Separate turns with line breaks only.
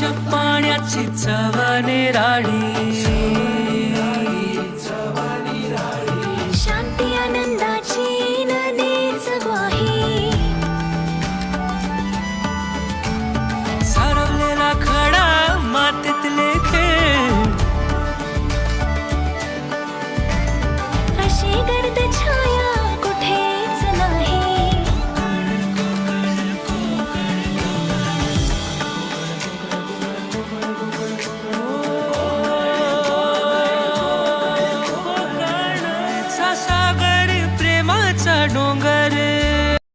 पाण्याची चव राडी ऊंचा डोंगर